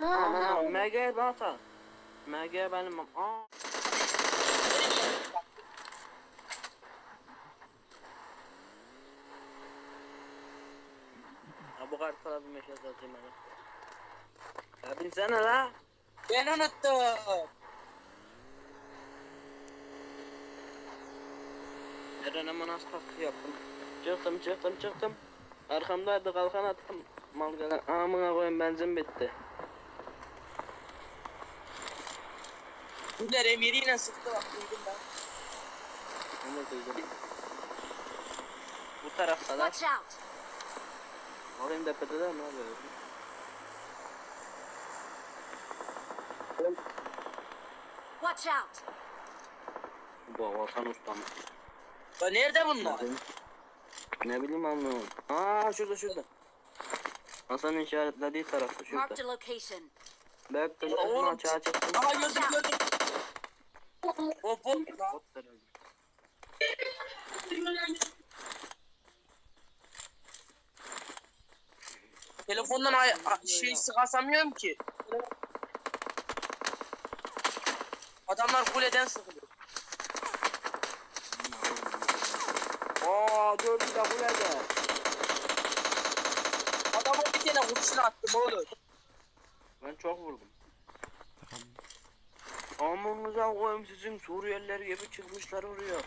MG data. MG benim. Aa. Ya bu kartala bir meşe satayım hadi. Ya binsene la. Ben unuttum. Eren hemen az kalk yaptım. Çıktım çıktım çıktım. Arkamdaydı kalkan attım. Mal gelen amına koyayım benzin bitti. Bunlar emiriyle sıktı bak duydum ben. Onu duydum. Bu tarafta da. Watch out! Alayım tepede de mi abi? Watch out! Bu Hakan ustam. Ya nerede bunlar? Ne bileyim anlamadım. Aa şurada şurada. Hasan'ın işaretlediği tarafta Marked şurada. a location. Bekle ben oğlum, açığa çıktım. Aha gördüm gördüm. Hop. Hop herhalde. Telefondan ay şey sıkasamıyorum ki. Adamlar kuleden sıkılıyor. Aa dördü de kulede. Adama bir tane kurşun attım oğlum. Ben çok vurdum. Amınıza koyayım sizin Suriyeliler gibi çıkmışlar oraya.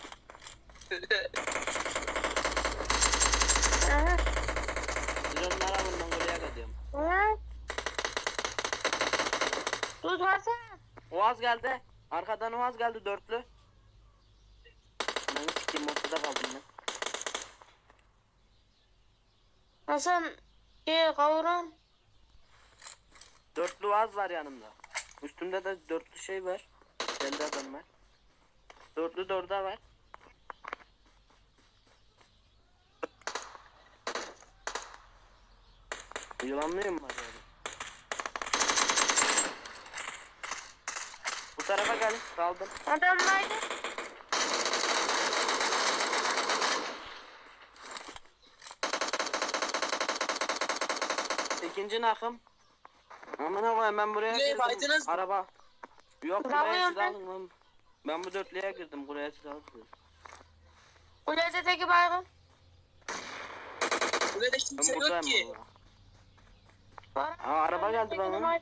Biz onlara bundan buraya gidiyorum. Tut Hasan. Oğaz geldi. Arkadan Oğaz geldi dörtlü. Ben sikeyim ortada kaldım ben. Hasan şey kavuran. Dörtlü Oğaz var yanımda. Üstümde de dörtlü şey var. Bende adam var. Dörtlü dörde var. Yılanlıyım mı acaba? Bu tarafa gel. Kaldım. Adamlaydı. İkinci nakım. Amına koyayım ben buraya Ne, girdim. baydınız mı? Araba. Yok Bravo buraya ya siz ben. alın lan. Ben bu dörtlüye girdim. Buraya siz alın. Kuledeki baygın. Kulede Ben kimse yok buradayım ki. valla. Var. Aa, araba geldi bana.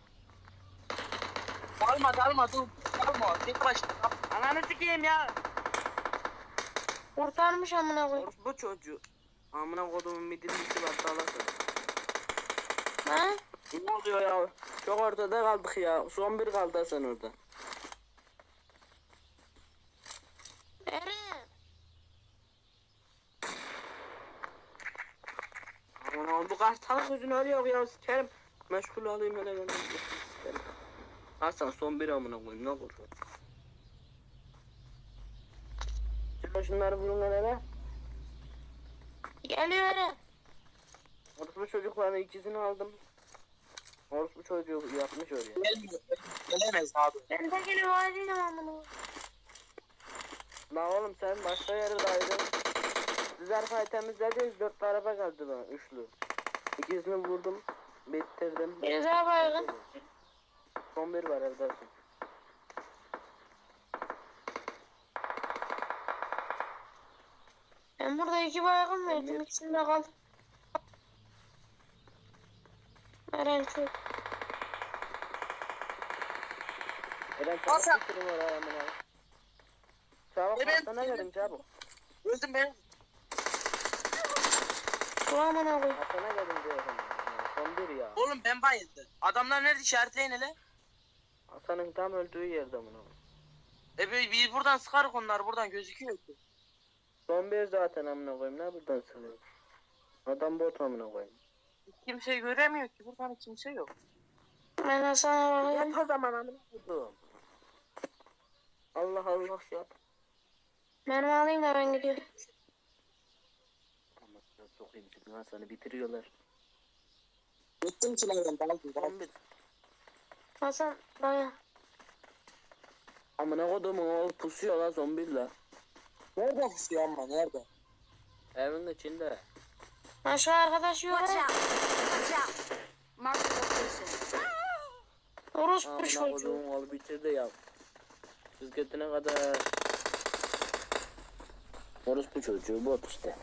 Dalma dalma dur. Dalma. Tek başına. Ananı sikeyim ya. Kurtarmış amına koy. Orus bu çocuğu. Amına kodumun midillisi var salakı. Ha? Ne oluyor ya? Çok ortada kaldık ya. Son bir kaldı sen orada. Eren. Aman bu hastalık yüzüne ölüyor ya sikerim. Meşgul olayım öyle ben. sikerim. Hasan son bir amına koyayım ne olur. Şöyle şunları bulun hele. Geliyor Eren. Orospu çocukların ikisini aldım. Orospu çocuğu yapmış oraya. Gelmiyor. Gelemez abi. Ben de geliyor haliyim amına koy. La oğlum sen başka yerdeydin. Siz arkayı temizlediniz dört araba geldi bana üçlü. İkisini vurdum. Bitirdim. Biri daha baygın. Son bir var evdesin. Ben burada iki baygın verdim. İkisini de kaldı. Eren çok. Eren Hasan. çabuk bitirin oraya amına. Çabuk Evet. Hasan'a gelin çabuk. Öldüm ben. Amına koy. Hasan'a gelin diyorum. Son bir ya. Oğlum ben bayıldım. Adamlar nerede işaretleyin hele. Hasan'ın tam öldüğü yerde bunu. E biz buradan sıkarız onlar buradan gözüküyor ki. Son bir zaten amına koyayım ne buradan sınıyor. Adam bot amına koyayım. Kimse göremiyor ki buradan kimse yok. Ben Hasan'a. Yat o zaman amına koydum. Allah Allah yat. Benim alayım da ben gidiyorum. Ama sokayım şimdi Hasan'ı bitiriyorlar. Gittim ki lan ben daldım. Bir. Hasan dayan. Amına kodumun oğlu pusuyor lan la. Nerede pusuyor ama nerede? Evin içinde. Ha şu arkadaş yok. Watch out! Watch out! Marked a location. orospu çocuğu. koduğum oğlu bitirdi ya. Biz götüne kadar. Orospu çocuğu bot işte.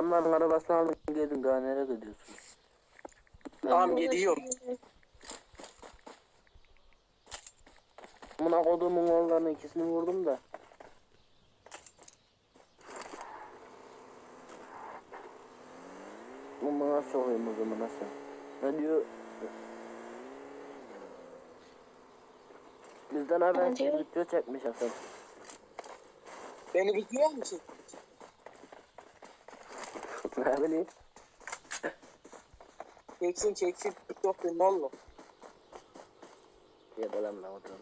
Adamların arabasını alın gelin daha nereye gidiyorsun? Tamam gidiyorum. Amına koduğumun oğullarının ikisini vurdum da. Amına sokayım o zaman nasıl? Ne diyor? Bizden haber video çekmiş Hasan. Beni biliyor musun? Ne bileyim. Çeksin çeksin. Çok belli olma. Ya da lan lan otur.